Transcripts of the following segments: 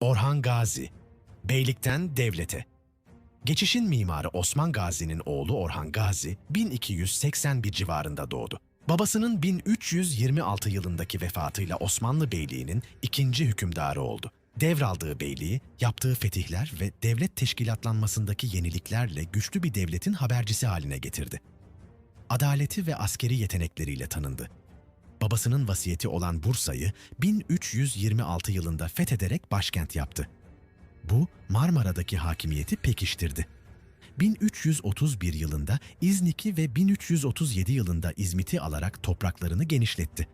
Orhan Gazi, beylikten devlete. Geçişin mimarı Osman Gazi'nin oğlu Orhan Gazi 1281 civarında doğdu. Babasının 1326 yılındaki vefatıyla Osmanlı Beyliği'nin ikinci hükümdarı oldu. Devraldığı beyliği, yaptığı fetihler ve devlet teşkilatlanmasındaki yeniliklerle güçlü bir devletin habercisi haline getirdi. Adaleti ve askeri yetenekleriyle tanındı. Babasının vasiyeti olan Bursa'yı 1326 yılında fethederek başkent yaptı. Bu Marmara'daki hakimiyeti pekiştirdi. 1331 yılında İznik'i ve 1337 yılında İzmit'i alarak topraklarını genişletti.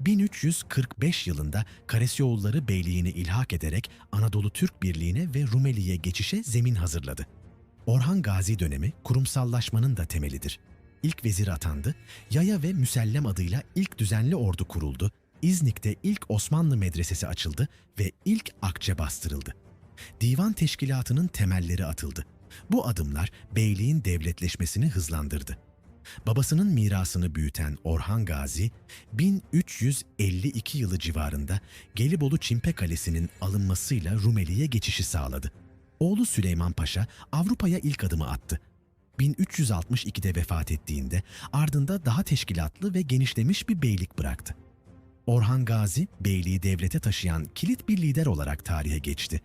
1345 yılında Karesyoğulları Beyliğini ilhak ederek Anadolu Türk Birliği'ne ve Rumeli'ye geçişe zemin hazırladı. Orhan Gazi dönemi kurumsallaşmanın da temelidir. İlk vezir atandı, Yaya ve Müsellem adıyla ilk düzenli ordu kuruldu, İznik'te ilk Osmanlı medresesi açıldı ve ilk akçe bastırıldı. Divan teşkilatının temelleri atıldı. Bu adımlar beyliğin devletleşmesini hızlandırdı. Babasının mirasını büyüten Orhan Gazi, 1352 yılı civarında Gelibolu Çimpe Kalesi'nin alınmasıyla Rumeli'ye geçişi sağladı. Oğlu Süleyman Paşa Avrupa'ya ilk adımı attı. 1362'de vefat ettiğinde ardında daha teşkilatlı ve genişlemiş bir beylik bıraktı. Orhan Gazi, beyliği devlete taşıyan kilit bir lider olarak tarihe geçti.